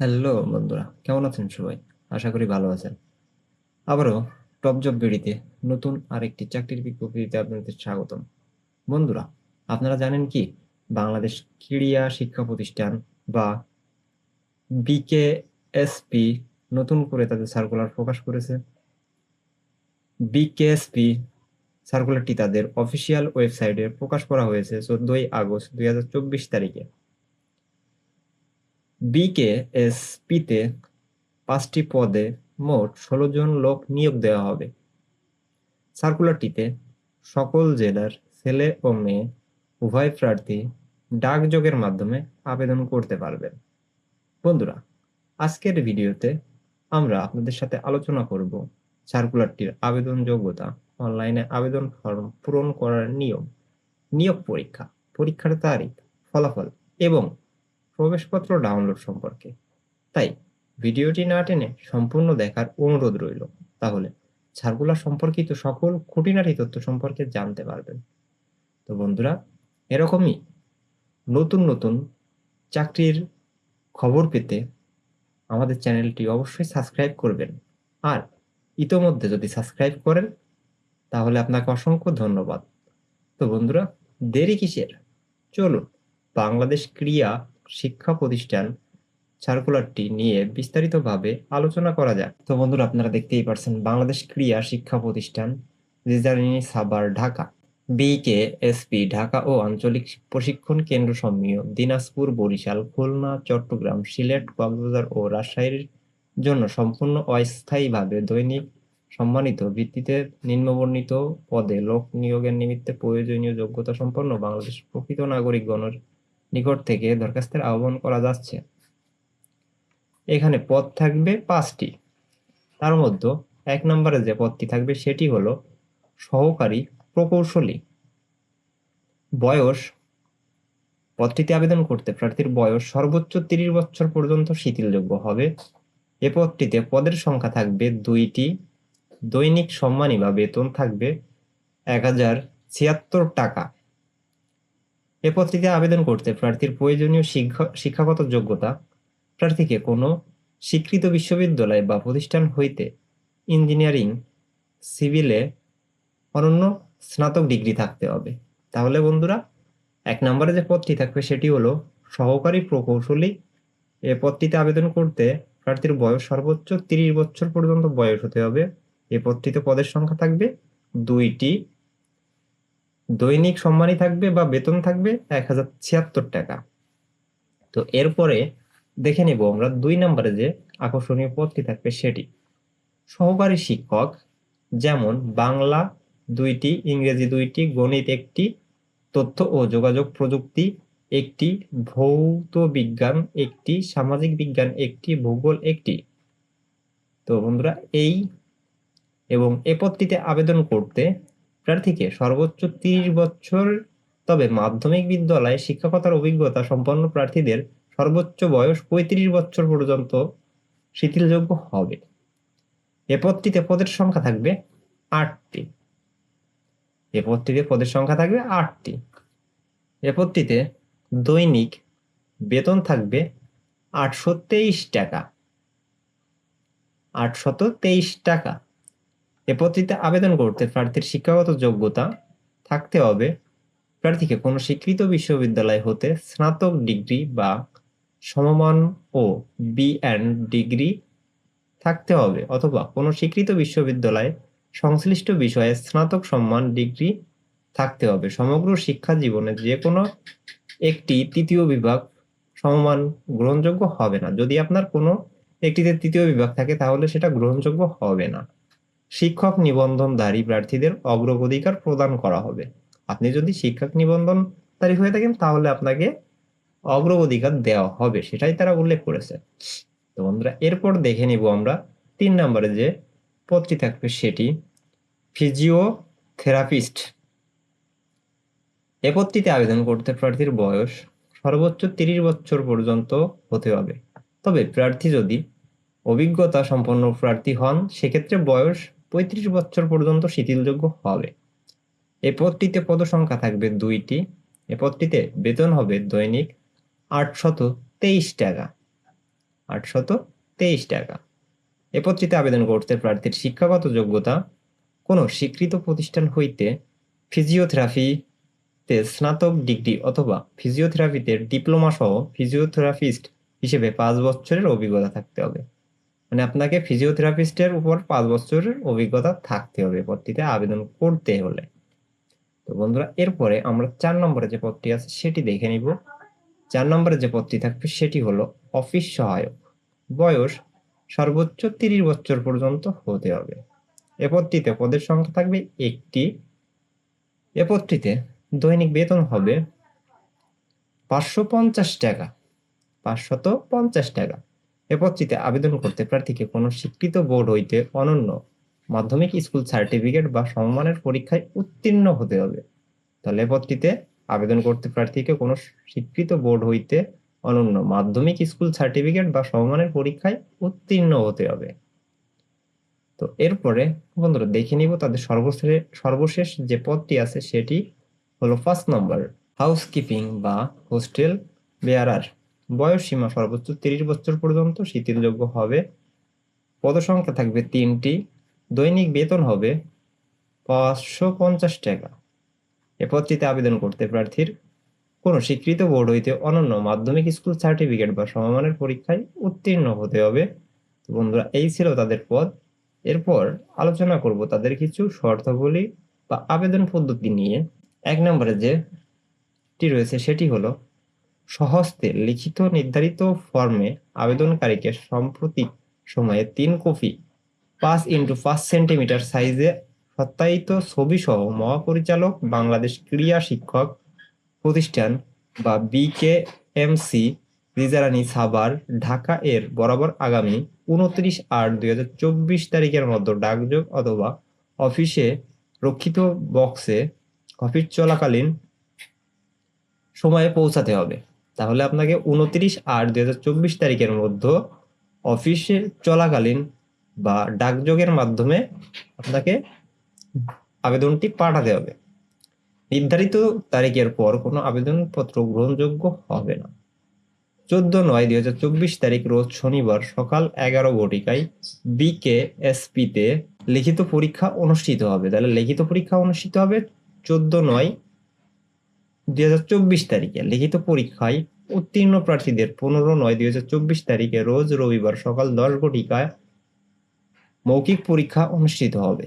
Hello বন্ধুরা, কেমন আছেন সবাই? আশা করি ভালো আছেন। আবারও টপ জব বিডিতে নতুন আরেকটি চাকরির বিজ্ঞপ্তিতে আপনাদের স্বাগতম। বন্ধুরা, আপনারা জানেন কি, বাংলাদেশ ক্রীড়া শিক্ষা প্রতিষ্ঠান বা বিকেএসপি নতুন করে তাদের সার্কুলার প্রকাশ করেছে। বিকেএসপি সার্কুলারটি তাদের অফিসিয়াল ওয়েবসাইটে প্রকাশ করা হয়েছে চোদ্দই আগস্ট দুই হাজার চব্বিশ তারিখে। বিকেএসপিতে পাঁচটি পদে মোট ষোলো জন লোক নিয়োগ দেওয়া হবে। সার্কুলারটিতে সকল জেলার ছেলে ও মেয়ে উভয় প্রার্থী ডাকযোগের মাধ্যমে আবেদন করতে পারবেন। বন্ধুরা, আজকের ভিডিওতে আমরা আপনাদের সাথে আলোচনা করব সার্কুলারটির আবেদন যোগ্যতা, অনলাইনে আবেদন ফর্ম পূরণ করার নিয়ম, নিয়োগ পরীক্ষা, পরীক্ষার তারিখ, ফলাফল এবং প্রবেশপত্র ডাউনলোড সম্পর্কে। তাই ভিডিওটি না টেনে সম্পূর্ণ দেখার অনুরোধ রইল। তাহলে সার্কুলার সম্পর্কিত সকল খুঁটিনাটি তথ্য সম্পর্কে জানতে পারবেন। তো বন্ধুরা, এরকমই নতুন নতুন চাকরির খবর পেতে আমাদের চ্যানেলটি অবশ্যই সাবস্ক্রাইব করবেন। আর ইতোমধ্যে যদি সাবস্ক্রাইব করেন, তাহলে আপনাকে অসংখ্য ধন্যবাদ। তো বন্ধুরা, দেরি কিসের? চলুন বাংলাদেশ ক্রিয়া শিক্ষা প্রতিষ্ঠান সার্কুলারটি নিয়ে বিস্তারিতভাবে আলোচনা করা যাক। তো বন্ধুরা, আপনারা দেখতেই পারছেন বাংলাদেশ ক্রিয়া শিক্ষা প্রতিষ্ঠান রিজার্ভিনী সাভার, ঢাকা। বিকেএসপি ঢাকা ও আঞ্চলিক প্রশিক্ষণ কেন্দ্র সমূহ দিনাজপুর, বরিশাল, খুলনা, চট্টগ্রাম, সিলেট, কক্সবাজার ও রাজশাহীর জন্য সম্পূর্ণ অস্থায়ীভাবে দৈনিক সম্মানিত ভিত্তিতে নিম্নবর্ণিত পদে লোক নিয়োগের নিমিত্তে প্রয়োজনীয় যোগ্যতা সম্পন্ন বাংলাদেশ প্রকৃত নাগরিকগণের নিকট থেকে দরখাস্তের আহ্বান করা যাচ্ছে। এখানে পদ থাকবে পাঁচটি। তার মধ্যে এক নম্বরে যে পদটি থাকবে সেটি হলো সহকারী প্রকৌশলী। বয়স পদটিতে আবেদন করতে প্রার্থীর বয়স সর্বোচ্চ তিরিশ বছর পর্যন্ত শিথিলযোগ্য হবে। এ পদটিতে পদের সংখ্যা থাকবে দুইটি। দৈনিক সম্মানী বা বেতন থাকবে এক হাজার ছিয়াত্তর টাকা। এ পত্রিকায় আবেদন করতে প্রার্থীর প্রয়োজনীয় শিক্ষা, শিক্ষাগত যোগ্যতা, প্রার্থীকে কোনো স্বীকৃত বিশ্ববিদ্যালয় বা প্রতিষ্ঠান হইতে ইঞ্জিনিয়ারিং, সিভিলে অনন্য স্নাতক ডিগ্রি থাকতে হবে। তাহলে বন্ধুরা, এক নম্বরে যে পদটি থাকবে সেটি হলো সহকারী প্রকৌশলী। এ পদটিতে আবেদন করতে প্রার্থীর বয়স সর্বোচ্চ তিরিশ বছর পর্যন্ত বয়স হতে হবে। এ পদটিতে পদের সংখ্যা থাকবে দুইটি। দৈনিক সম্মানী থাকবে বা বেতন থাকবে এক হাজার ছিয়াত্তর টাকা। তো এরপরে দেখে নেব আমরা দুই নম্বরে যে আকর্ষণীয় পদটি থাকবে সেটি। সহকারী শিক্ষক যেমন বাংলা দুইটি, ইংরেজি দুইটি, গণিত একটি, তথ্য ও যোগাযোগ প্রযুক্তি একটি, ভৌত বিজ্ঞান একটি, সামাজিক বিজ্ঞান একটি, ভূগোল একটি। তো বন্ধুরা, এই এবং এ পদটিতে আবেদন করতে প্রার্থীকে সর্বোচ্চ তিরিশ বছর, তবে মাধ্যমিক বিদ্যালয়ে শিক্ষকতার অভিজ্ঞতা সম্পন্ন প্রার্থীদের সর্বোচ্চ বয়স পঁয়ত্রিশ বছর পর্যন্ত শিথিলযোগ্য হবে। এ পদটিতে পদের সংখ্যা থাকবে আটটি। এ পদটিতে পদের সংখ্যা থাকবে আটটি। এ পদটিতে দৈনিক বেতন থাকবে আটশো তেইশ টাকা। আটশত তেইশ টাকা। এ পত্রিতে আবেদন করতে প্রার্থীর শিক্ষাগত যোগ্যতা থাকতে হবে। প্রার্থীকে কোনো স্বীকৃত বিশ্ববিদ্যালয় হতে স্নাতক ডিগ্রি বা সমমান ও বি অ্যান্ড ডিগ্রি থাকতে হবে অথবা কোনো স্বীকৃত বিশ্ববিদ্যালয়ে সংশ্লিষ্ট বিষয়ে স্নাতক সম্মান ডিগ্রি থাকতে হবে। সমগ্র শিক্ষা জীবনে যে কোনো একটি তৃতীয় বিভাগ সমমান গ্রহণযোগ্য হবে না। যদি আপনার কোনো একটিতে তৃতীয় বিভাগ থাকে তাহলে সেটা গ্রহণযোগ্য হবে না। শিক্ষক নিবন্ধনধারী প্রার্থীদের অগ্রাধিকার প্রদান করা হবে। আপনি যদি শিক্ষক নিবন্ধনধারী হয়ে থাকেন, তাহলে আপনাকে অগ্রাধিকার দেওয়া হবে, সেটাই তারা উল্লেখ করেছে। তো বন্ধুরা, এরপর দেখে নিব আমরা তিন নম্বরে যে পদটি থাকবে সেটি, ফিজিওথেরাপিস্ট। এ পদটিতে আবেদন করতে প্রার্থীর বয়স সর্বোচ্চ তিরিশ বছর পর্যন্ত হতে হবে। তবে প্রার্থী যদি অভিজ্ঞতা সম্পন্ন প্রার্থী হন, সেক্ষেত্রে বয়স পঁয়ত্রিশ বছর পর্যন্ত শিথিলযোগ্য হবে। এ পদটিতে পদসংখ্যা থাকবে দুইটি। এ পদটিতে বেতন হবে দৈনিক আটশত তেইশ টাকা। আটশত তেইশ টাকা। এ পত্রিতে আবেদন করতে প্রার্থীর শিক্ষাগত যোগ্যতা, কোনো স্বীকৃত প্রতিষ্ঠান হইতে ফিজিওথেরাপিতে স্নাতক ডিগ্রি অথবা ফিজিওথেরাপিতে ডিপ্লোমা সহ ফিজিওথেরাপিস্ট হিসেবে পাঁচ বছরের অভিজ্ঞতা থাকতে হবে। মানে আপনাকে ফিজিওথেরাপিস্টের উপর পাঁচ বছরের অভিজ্ঞতা থাকতে হবে পদটিতে আবেদন করতে হলে। তো বন্ধুরা, এরপরে আমরা চার নম্বরে যে পদটি আছে সেটি দেখে নিব। চার নম্বরে যে পদটি থাকবে সেটি হলো অফিস সহায়ক। বয়স সর্বোচ্চ তিরিশ বছর পর্যন্ত হতে হবে। এ পদটিতে পদের সংখ্যা থাকবে একটি। এ পদটিতে দৈনিক বেতন হবে পাঁচশো পঞ্চাশ টাকা। পাঁচশত পঞ্চাশ টাকা। এ পদটিতে আবেদন করতে প্রার্থীকে কোনো স্বীকৃত বোর্ড হইতে অনন্য মাধ্যমিক স্কুল সার্টিফিকেট বা সমমানের পরীক্ষায় উত্তীর্ণ হতে হবে। তাহলে এ আবেদন করতে প্রার্থীকে কোনো স্বীকৃত বোর্ড হইতে অনন্য মাধ্যমিক স্কুল সার্টিফিকেট বা সমমানের পরীক্ষায় উত্তীর্ণ হতে হবে। তো এরপরে বন্ধুরা দেখে নিব তাদের সর্বশেষ সর্বশেষ যে পদটি আছে সেটি হলো ফার্স্ট নম্বর, হাউসকিপিং বা হোস্টেল বেয়ারার বয়স সীমা সর্বোচ্চ তিরিশ বছর পর্যন্ত শিথিলযোগ্য হবে। পদসংখ্যা থাকবে তিনটি। দৈনিক বেতন হবে পাঁচশো পঞ্চাশ টাকা। এ পদটিতে আবেদন করতে প্রার্থীর কোনো স্বীকৃত বোর্ড হইতে অনন্য মাধ্যমিক স্কুল সার্টিফিকেট বা সমমানের পরীক্ষায় উত্তীর্ণ হতে হবে। তো বন্ধুরা, এই ছিল তাদের পদ। এরপর আলোচনা করব তাদের কিছু শর্তাবলী বা আবেদন পদ্ধতি নিয়ে। এক নম্বরে যেটি রয়েছে সেটি হলো সহস্তে লিখিত নির্ধারিত ফর্মে আবেদনকারীকে সাম্প্রতিক সময়ে তিন কপি, পাঁচ ইন্টু পাঁচ সেন্টিমিটার সাইজে সত্যায়িত ছবি সহ মহাপরিচালক, বাংলাদেশ ক্রীড়া শিক্ষক প্রতিষ্ঠান বা বিকেএমসি রিজারানি সাভার, ঢাকা এর বরাবর আগামী উনত্রিশ আট দুই হাজার চব্বিশ তারিখের মধ্যে ডাকযোগ অথবা অফিসে রক্ষিত বক্সে অফিস চলাকালীন সময়ে পৌঁছাতে হবে। তাহলে আপনাকে উনত্রিশ আট দুই হাজার চব্বিশ তারিখের মধ্যে অফিসে চলাকালীন বা ডাকযোগের মাধ্যমে আপনাকে আবেদনটি পাঠাতে হবে। নির্ধারিত তারিখের পর কোনো আবেদনপত্র গ্রহণযোগ্য হবে না। চোদ্দ নয় দুই হাজার চব্বিশ তারিখ রোজ শনিবার সকাল এগারো ঘটিকায় বিকে এসপিতে লিখিত পরীক্ষা অনুষ্ঠিত হবে। তাহলে লিখিত পরীক্ষা অনুষ্ঠিত হবে চোদ্দ নয় দুই হাজার চব্বিশ তারিখে লিখিত পরীক্ষায় উত্তীর্ণ প্রার্থীদের পনেরো নয় দুই হাজার চব্বিশ তারিখে রোজ রবিবার সকাল দশ ঘটিকায় মৌখিক পরীক্ষা অনুষ্ঠিত হবে।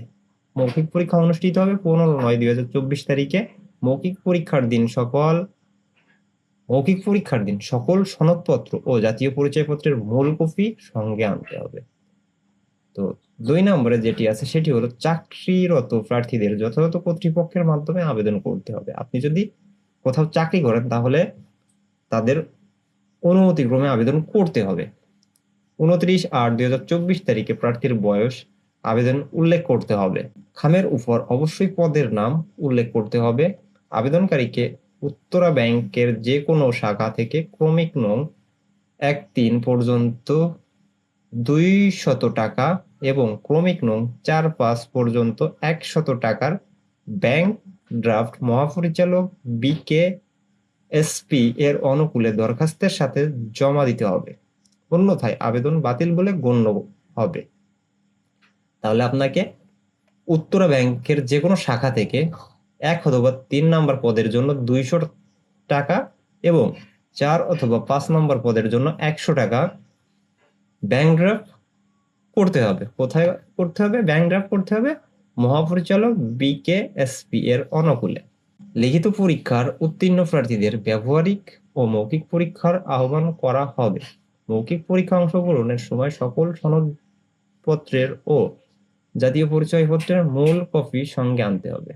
মৌখিক পরীক্ষা অনুষ্ঠিত হবে পনেরো নয় দুই হাজার চব্বিশ তারিখে। মৌখিক পরীক্ষার দিন সকল মৌখিক পরীক্ষার দিন সকল সনদপত্র ও জাতীয় পরিচয়পত্রের মূল কপি সঙ্গে আনতে হবে। তো দুই নম্বরে যেটি আছে সেটি হলো চাকরিরত প্রার্থীদের যথাযথ কর্তৃপক্ষের মাধ্যমে আবেদন করতে হবে। আপনি যদি কোথাও চাকরি করেন, তাহলে তাদের অনুমতিক্রমে আবেদন করতে হবে। উনত্রিশ আট দুই হাজার চব্বিশ তারিখে প্রার্থীর বয়স আবেদন উল্লেখ করতে হবে। খামের উপর অবশ্যই পদের নাম উল্লেখ করতে হবে। আবেদনকারীকে উত্তরা ব্যাংকের যে কোনো শাখা থেকে ক্রমিক নং এক তিন পর্যন্ত দুই শত টাকা এবং ক্রমিক নং চার পাঁচ পর্যন্ত একশত টাকার ব্যাংক ড্রাফট মহাপরিচালক বিকে এসপি এর অনুকূলে দরখাস্তের সাথে জমা দিতে হবে। অন্যথায় আবেদন বাতিল বলে গণ্য হবে। তাহলে আপনাকে উত্তরা ব্যাংকের যে কোনো শাখা থেকে এক অথবা তিন নম্বর পদের জন্য দুইশো টাকা এবং চার অথবা পাঁচ নম্বর পদের জন্য একশো টাকা ব্যাংক ড্রাফট করতে হবে। কোথায় করতে হবে? ব্যাংক ড্রাফট করতে হবে মহাপরিচালক বিকে এসপি এর অনুকূলে। লিখিত পরীক্ষার উত্তীর্ণ প্রার্থীদের ব্যবহারিক ও মৌখিক পরীক্ষার আহ্বান করা হবে। মৌখিক পরীক্ষা অংশগ্রহণের সময় সকল সনদপত্রের ও জাতীয় পরিচয়পত্রের মূল কপি সঙ্গে আনতে হবে।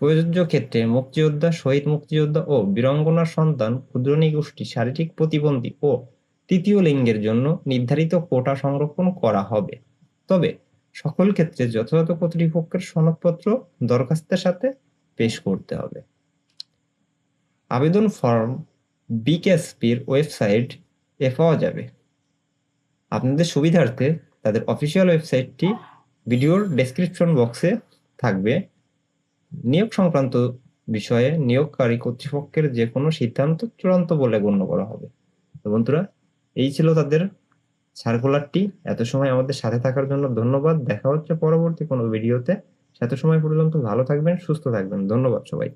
প্রযোজ্য ক্ষেত্রে মুক্তিযোদ্ধা, শহীদ মুক্তিযোদ্ধা ও বীরঙ্গনার সন্তান, ক্ষুদ্র নিগোষ্ঠী, শারীরিক প্রতিবন্ধী ও তৃতীয় লিঙ্গের জন্য নির্ধারিত কোটা সংরক্ষণ করা হবে। তবে সকল ক্ষেত্রে যথাযথ কর্তৃপক্ষের সনদপত্র দরখাস্তের সাথে পেশ করতে হবে। আবেদন ফর্ম বিকেএসপির ওয়েবসাইট এ পাওয়া যাবে। আপনাদের সুবিধার্থে তাদের অফিসিয়াল ওয়েবসাইটটি ভিডিওর ডেসক্রিপশন বক্সে থাকবে। নিয়োগ সংক্রান্ত বিষয়ে নিয়োগকারী কর্তৃপক্ষের যে কোনো সিদ্ধান্ত চূড়ান্ত বলে গণ্য করা হবে। বন্ধুরা, এই ছিল তাদের সার্কুলারটি এত সময় আমাদের সাথে থাকার জন্য ধন্যবাদ। দেখা হচ্ছে পরবর্তী কোনো ভিডিওতে। এত সময় পর্যন্ত ভালো থাকবেন, সুস্থ থাকবেন। ধন্যবাদ সবাই